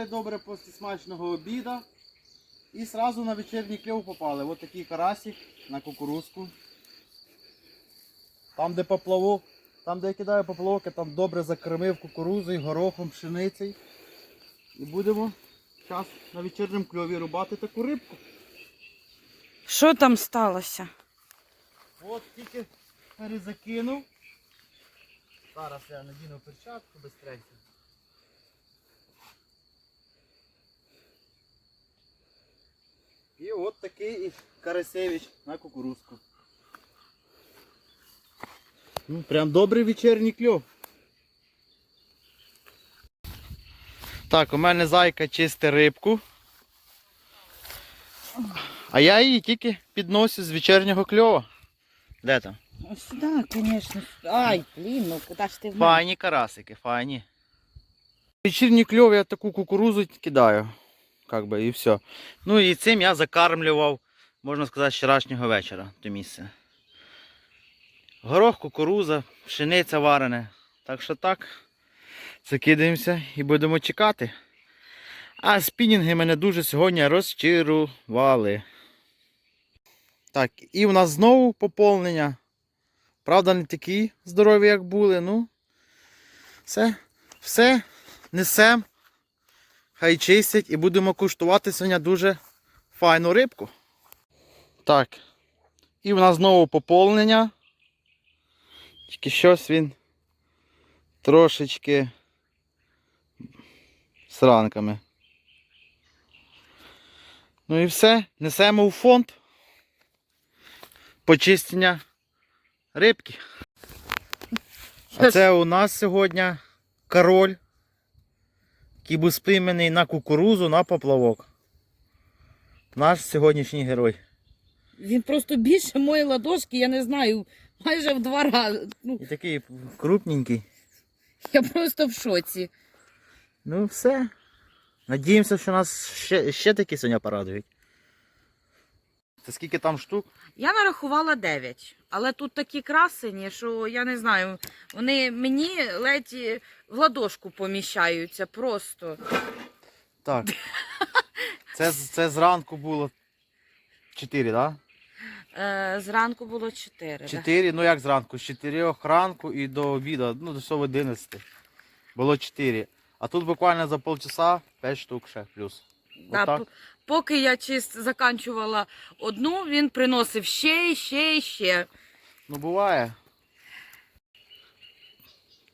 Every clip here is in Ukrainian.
Поїли добре після смачного обіду. І одразу на вечірній кльов попали. Ось такий карасик на кукурузку. Там, де поплавок, там, де я кидаю поплавок, я там добре закормив кукурузою, горохом, пшеницею. І будемо зараз на вечірньому кльові рубати таку рибку. Що там сталося? От тільки перезакинув. Зараз я надіну перчатку безстренько. І от такий Карасевич на кукурузку. Ну, прям добрий вечірній кльов. Так, у мене зайка чисте рибку. А я її тільки підносю з вечірнього кльова. Де там? Сюди, звісно. Ай, блін, ну куди ж ти в мене? Файні карасики, файні. Вечірній кльов я таку кукурузу кидаю. Как би, і все. Ну і цим я закармлював, можна сказати, вчорашнього вечора то місце. Горох, кукуруза, пшениця варене. Так що так. Закидаємося і будемо чекати. А спінінги мене дуже сьогодні розчарували. Так, і в нас знову поповнення. Правда, не такі здорові, як були. Ну, все, все несем. Хай чистять і будемо куштувати сьогодні дуже файну рибку. Так. І в нас знову поповнення. Тільки щось він трошечки з ранками. Ну і все, несемо у фонд почистення рибки. А це у нас сьогодні король, який був спійманий на кукурузу на поплавок. Наш сьогоднішній герой. Він просто більше моєї ладошки, я не знаю, майже в два рази. Ну, І такий крупненький. я просто в шоці. Ну все. Надіємося, що нас ще, ще такі сьогодні порадують. Це скільки там штук? Я нарахувала 9, але тут такі красені, що я не знаю, вони мені ледь в ладошку поміщаються просто. Так. Це, це зранку було 4, так? Е, зранку було 4. Да? ну як зранку? З 4 ранку і до обіду, ну до всього 11. Було 4. А тут буквально за полчаса 5 штук ще плюс. Да, поки я чист заканчувала одну, він приносив ще і ще і ще. Ну буває.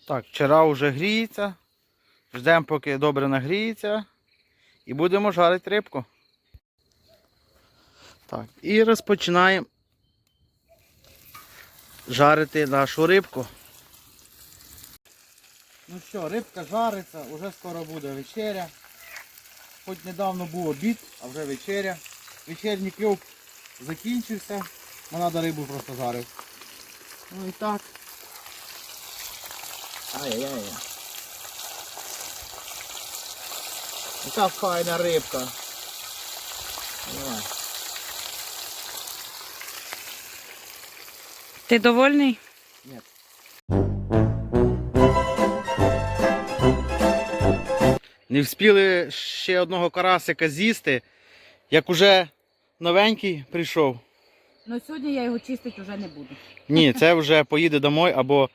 Так, вчора вже гріється. Ждемо, поки добре нагріється. І будемо жарити рибку. Так, і розпочинаємо жарити нашу рибку. Ну що, рибка жариться, вже скоро буде вечеря. Хоч недавно був обід, а вже вечеря. Вечірній кльов закінчився. Треба рибу просто жарити. Ну і так. Ай-яй-яй. Яка файна рибка. Давай. Ти довольний? Ні. Не вспіли ще одного карасика з'їсти, як уже новенький прийшов. Ну сьогодні я його чистити вже не буду. Ні, це вже поїде домой або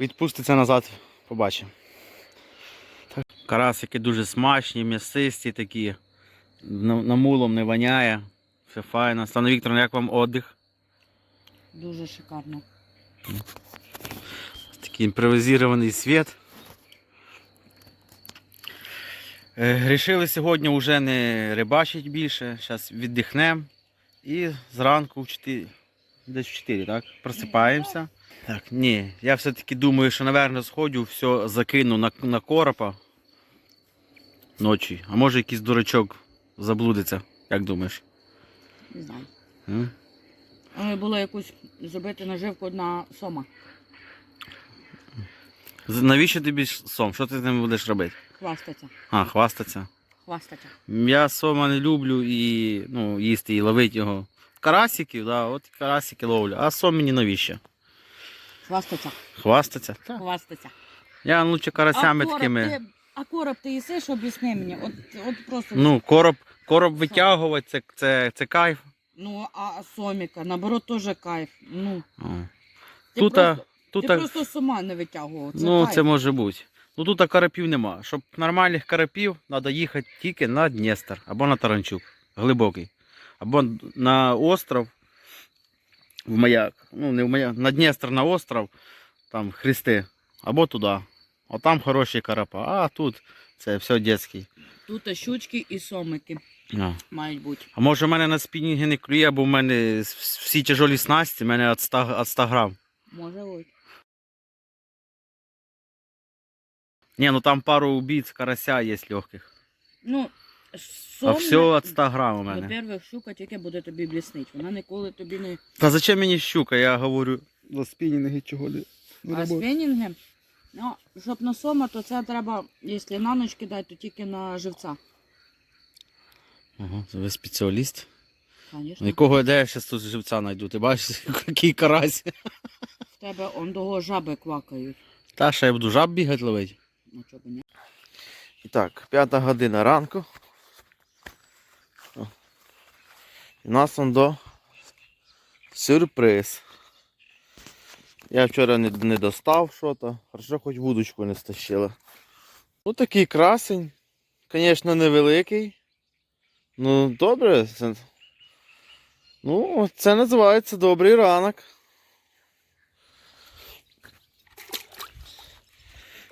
відпуститься назад. Побачимо. Так. Карасики дуже смачні, м'ясисті такі. Намулом не воняє. Все файно. Стана Вікторовна, як вам отдих? Дуже шикарно. Такий імпровізований світ. Е, Рішили сьогодні вже не рибачити більше. Зараз віддихнемо. І зранку в 4, десь в 4, так? Просипаємося. Так, ні, я все-таки думаю, що, напевно, сходю, все закину на, на коропа ночі. А може якийсь дурачок заблудиться, як думаєш? Не знаю. М? Треба було якусь зробити наживку на сома. З- Навіщо тобі сом? Що ти з ним будеш робити? Хвастаться. А, хвастатися. Хвастаться. Я сома не люблю і ну, їсти і ловити його. Карасиків, да, от карасики ловлю. А сом мені навіщо? Хвастаться. Хвастаться. Так. Хвастаться. Я лучше карасями короб, такими. ти А короб ти їсиш, об'ясни мені. От, от просто. Ну, короб, короб витягувати, це, це, це кайф. Ну, а соміка, наоборот, теж кайф. Ну, О. ти Тут, просто, тут, ти просто сама не витягував. Це ну, кайф. це може бути. Ну тут карапів нема. Щоб нормальних карапів, треба їхати тільки на Дністер або на Таранчук, глибокий. Або на остров в маяк. Ну, не в маяк, на Дністер на остров, там хрести, або туди. Отам хороші карапа. А тут це все дитячий. Тут щучки і сомики Ну. мають бути. А може в мене на спінінги не клює, бо в мене всі тяжолі снасті, в мене від 100, від 100 грам. Може бути. Ні, ну там пару убійць карася є легких. Ну, А все від 100 грам у мене. Во-первых, щука тільки буде тобі бліснить. Вона ніколи тобі не. Та зачем мені щука? Я говорю, за спінінги чого не. А спінінги, ну, щоб на сома, то це треба, якщо на ніч кидати, то тільки на живця. Ага, ви спеціаліст. Звісно. Якого де я зараз тут живця знайду? Ти бачиш, який карась. В тебе он того жаби квакають. Та ще я буду жаб бігати ловити. Ну, чого. І так, п'ята година ранку. І у нас он до сюрприз. Я вчора не, не достав що-то. Хорошо, хоч вудочку не стащила. Ось такий красень. Звісно, невеликий. Ну, добре. Ну, це називається добрий ранок.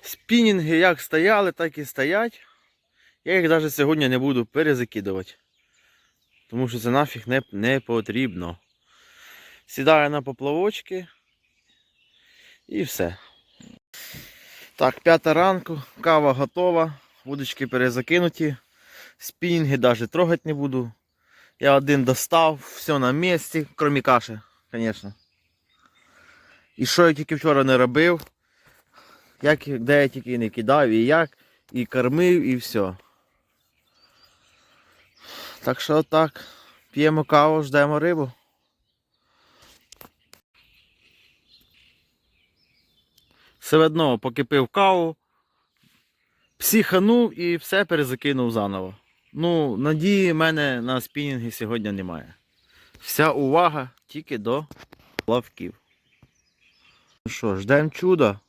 Спінінги як стояли, так і стоять. Я їх навіть сьогодні не буду перезакидувати. Тому що це нафіг не, не потрібно. Сідаю на поплавочки і все. Так, п'ята ранку, кава готова, вудочки перезакинуті. Спінінги навіть трогати не буду. Я один достав, все на місці, крім каші, звісно. І що я тільки вчора не робив, як, де я тільки не кидав і як, і кормив, і все. Так що так, п'ємо каву, ждемо рибу. Все одно, поки пив каву, психанув і все перезакинув заново. Ну, надії в мене на спінінги сьогодні немає. Вся увага тільки до плавків. Ну що, ждемо чуда.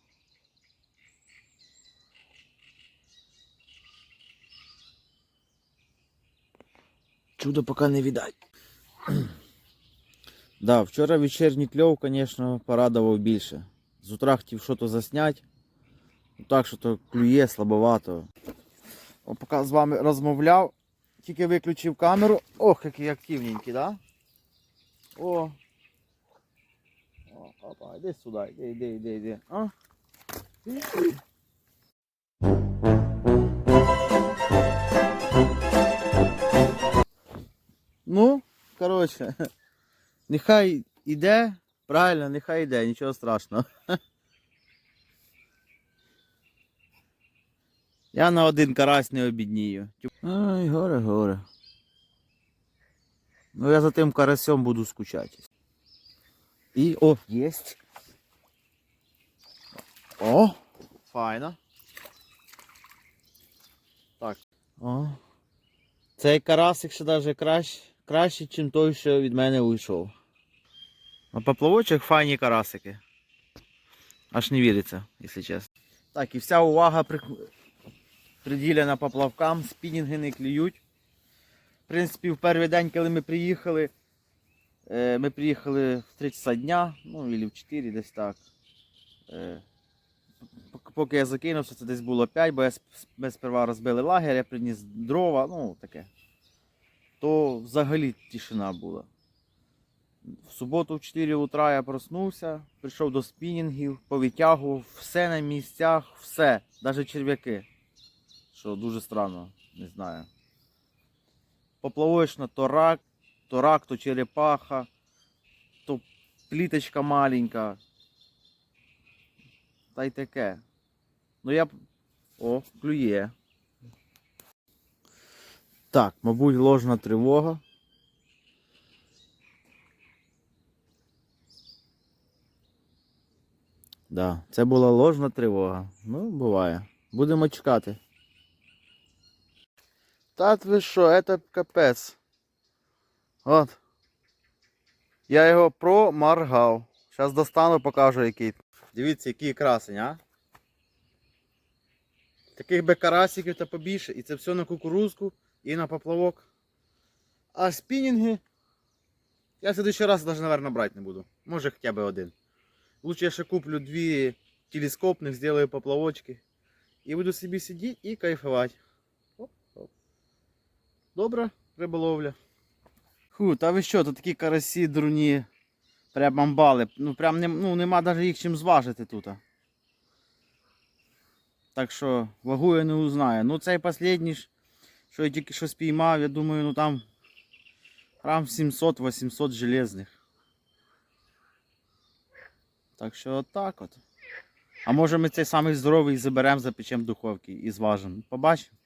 Чудо поки не видать. да, вчора вечірній кльов, звісно, порадував більше. З утра хотів щось засняти. Ну так, що то клює слабовато. О, поки з вами розмовляв, тільки виключив камеру. Ох, який активненький, да? О. О, опа, іди сюди, іди, іди, іди, іди. А? Ну, коротше, нехай іде, правильно, нехай іде, нічого страшного. Я на один карась не обіднію. Ай, горе, горе. Ну я за тим карасем буду скучати. І о, єсть. О, файно. Так. О. Цей карасик ще навіть краще, краще, ніж той, що від мене уйшов. На поплавочок файні карасики. Аж не віриться, якщо чесно. Так, і вся увага при... приділена поплавкам, спінінги не клюють. В принципі, в перший день, коли ми приїхали, е, ми приїхали в 3 часа дня, ну або в 4 десь так. Е, Поки я закинувся, це десь було 5, бо я ми сперва розбили лагерь, я приніс дрова, ну таке. То взагалі тишина була. В суботу в 4 утра я проснувся, прийшов до спінінгів, повитягував все на місцях, все, навіть черв'яки. Що дуже странно, не знаю. Поплавочна то рак, то то черепаха, то пліточка маленька. Та й таке. Ну я. О, клює. Так, мабуть, ложна тривога. Да, це була ложна тривога. Ну, буває. Будемо чекати. Та ви що, це капець. От. Я його промаргав. Зараз достану, покажу який. Дивіться, який красень, а? Таких би карасиків та побільше. І це все на кукурузку і на поплавок. А спінінги. Я в следующий раз навіть, наверное, брати не буду. Може хоча б один. Лучше я ще куплю дві телескопних, зроблю поплавочки. І буду собі сидіти і кайфувати. Добра риболовля. Ху, та ви що, тут такі карасі дурні. Прям амбали. Ну прям не, ну, нема навіть їх чим зважити тут. Так що вагу я не узнаю. Ну цей останній, що я тільки що спіймав, я думаю, ну там грам 700-800 железних. Так що отак от. А може ми цей самий здоровий заберемо, запечемо в духовці і зважимо. Побачимо.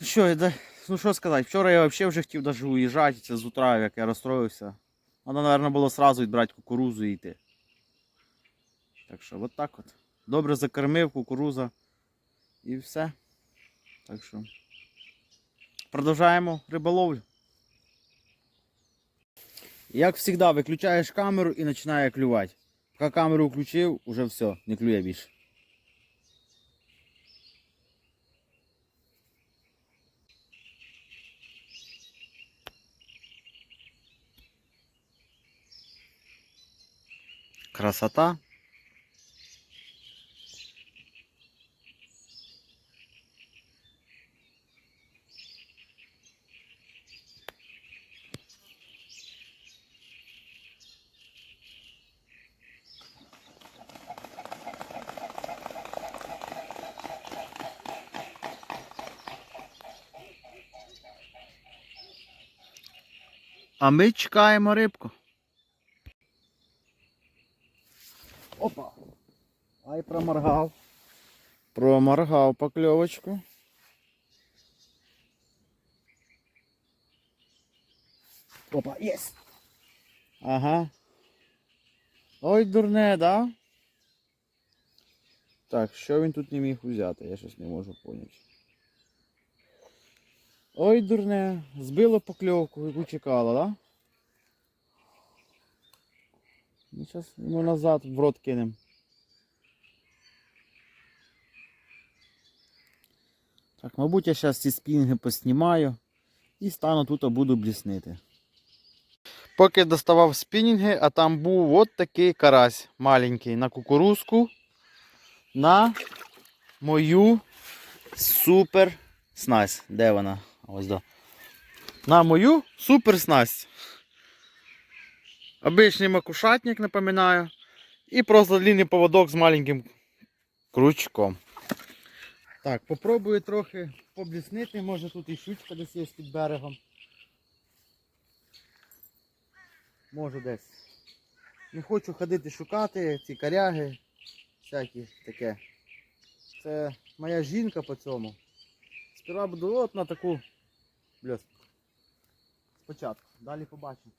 Ну що, я ну що сказати, вчора я взагалі вже хотів даже уїжджати, це з утра, як я розстроївся. Треба, мабуть, було одразу відбрати кукурузу і йти. Так що, от так от. Добре закормив кукуруза і все. Так що. Продовжаємо риболовлю. Як завжди, виключаєш камеру і починає клювати. Поки камеру включив, уже все, не клює більше. Красота. А ми чекаємо рибку. Опа. Ай, проморгав. Проморгав покльовочку. Опа, єс. Ага. Ой, дурне, да? Так, що він тут не міг взяти? Я щось не можу поняти. Ой, дурне, збило покльовку, яку чекала, да? Ну, зараз йому назад в рот кинем. Так, мабуть, я зараз ці спінги поснімаю і стану тут, а буду бліснити. Поки доставав спінінги, а там був от такий карась маленький на кукурузку на мою супер снасть. Де вона? Ось до. На мою супер снасть. Обичний макушатник, напоминаю. І просто длинний поводок з маленьким крючком. Так, попробую трохи побліснити. Може тут і щучка десь є під берегом. Може десь. Не хочу ходити шукати ці коряги. Всякі таке. Це моя жінка по цьому. Сперва буду от на таку бльоску. Спочатку. Далі побачимо.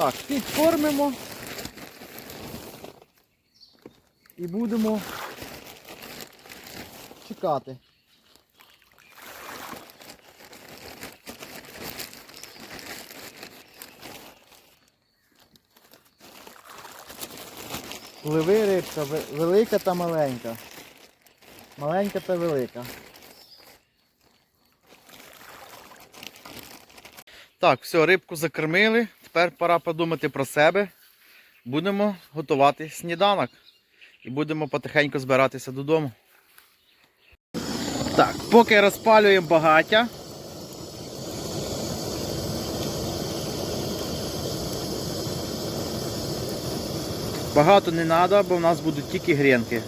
Так, підкормимо і будемо чекати. Пливи рибка, велика та маленька. Маленька та велика. Так, все, рибку закормили. Тепер пора подумати про себе. Будемо готувати сніданок. І будемо потихеньку збиратися додому. Так, поки розпалюємо багаття. Багато не треба, бо в нас будуть тільки грінки.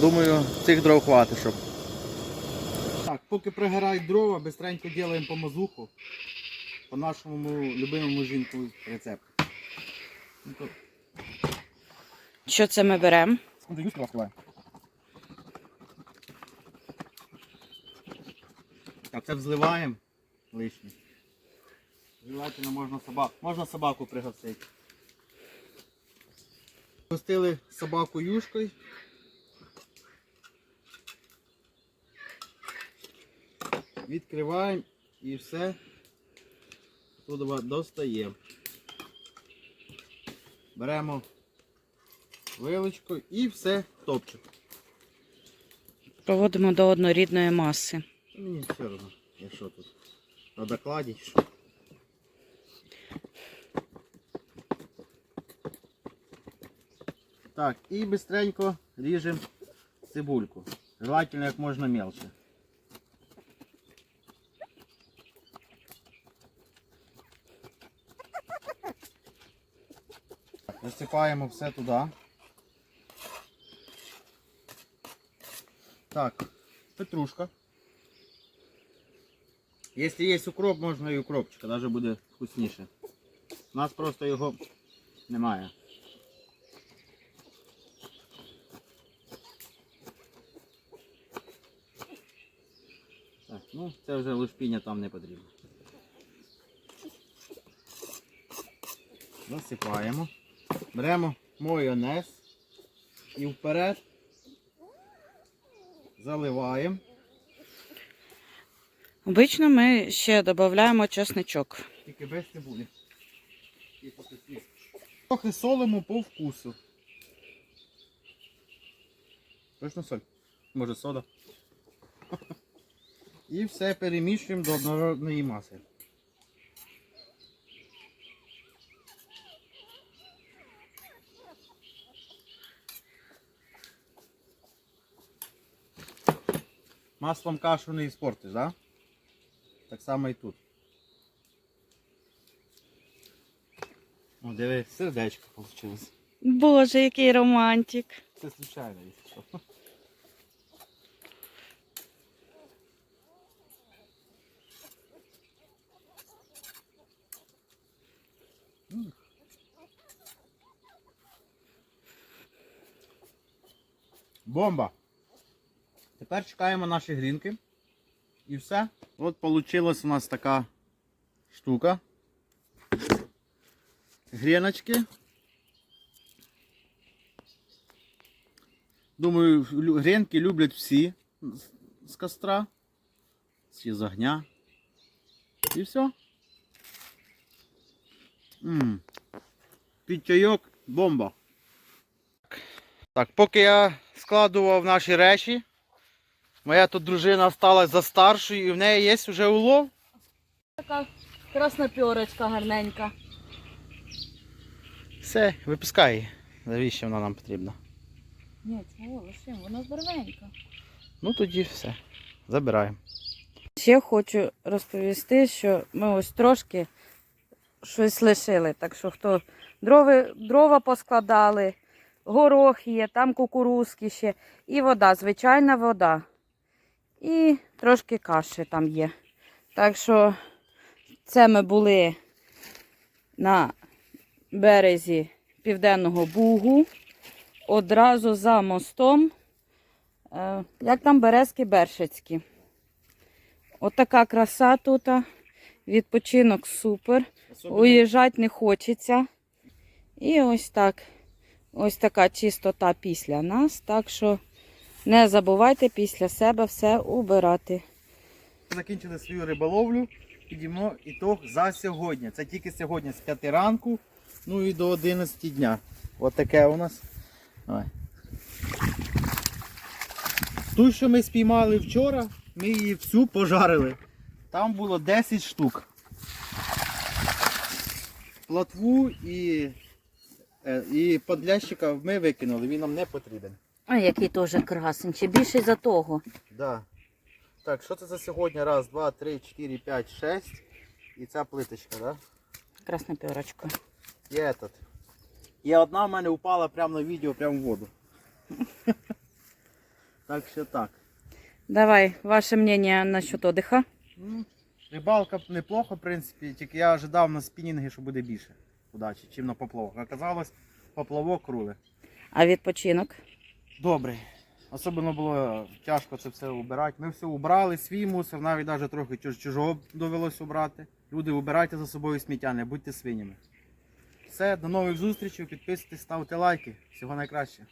Думаю, цих дров хватить, щоб поки пригорають дрова, бистренько робимо помазуху. По нашому любимому жінку рецепту. Ну, Що це ми беремо? то розкриваємо. Так, це взливаємо лишнє. Желательно можна собаку. Можна собаку пригостити. Пустили собаку юшкою. Відкриваємо і все туди достаємо. Беремо вилочку і все топчемо. Проводимо до однорідної маси. Мені все одно, якщо тут на докладі. Так, і быстренько ріжемо цибульку. Желательно як можна мелче. Так, Висипаємо все туди. Так, петрушка. Якщо є укроп, можна і укропчика, навіть буде вкусніше. У нас просто його немає. Так, ну це вже лушпіння там не потрібно. Засипаємо. Беремо майонез і вперед заливаємо. Обично ми ще додаємо чесничок. Тільки без цибулі. Трохи солимо по вкусу. Точно соль? Може сода? І все перемішуємо до однородної маси. Маслом кашу не іспортиш, так? Да? Так само і тут. О, диви, сердечко вийшло. Боже, який романтик. Це случайно, якщо що. Бомба! Тепер чекаємо наші грінки. І все. От вийшла у нас така штука. Гріночки. Думаю, гренки люблять всі з- костра, всі з огня. І все. М. Під чайок бомба. Так, поки я складував наші речі, моя тут дружина стала за старшою і в неї є вже улов. Така красноперочка гарненька. Все, випускай її. Навіщо вона нам потрібна? Ні, чого, лише, вона здоровенька. Ну тоді все. Забираємо. Ще хочу розповісти, що ми ось трошки щось лишили. Так що хто дрови, дрова поскладали, горох є, там кукурузки ще, і вода, звичайна вода. І трошки каші там є. Так що це ми були на березі Південного Бугу, одразу за мостом. Е, Як там Березки Бершицькі. Отака краса тут. Відпочинок супер. Уїжджати не хочеться. І ось так. Ось така чистота після нас. Так що не забувайте після себе все убирати. Закінчили свою риболовлю, підіймо ітог за сьогодні. Це тільки сьогодні з 5 ранку, ну і до 11 дня. От таке у нас. Давай. Ту, що ми спіймали вчора, ми її всю пожарили. Там було 10 штук. Платву і, е, і подлящика ми викинули, він нам не потрібен. А який теж красень, ще більше за того. Да. Так, що це за сьогодні? Раз, два, три, чотири, п'ять, шесть. І ця плиточка, да? Красна пірочка. І этот. І одна в мене упала прямо на відео, прямо в воду. Так що так. Давай, ваше мнение насчет отдыха. Ну, рибалка неплохо, в принципі, тільки я ожидав на спінінги, що буде більше удачі, чим на поплавок. Оказалось, поплавок рули. А відпочинок? Добрий. Особливо було тяжко це все убирати. Ми все убрали, свій мусор, навіть навіть трохи чужого довелось убрати. Люди, убирайте за собою сміття, не будьте свинями. Все, до нових зустрічей, підписуйтесь, ставте лайки. Всього найкращого.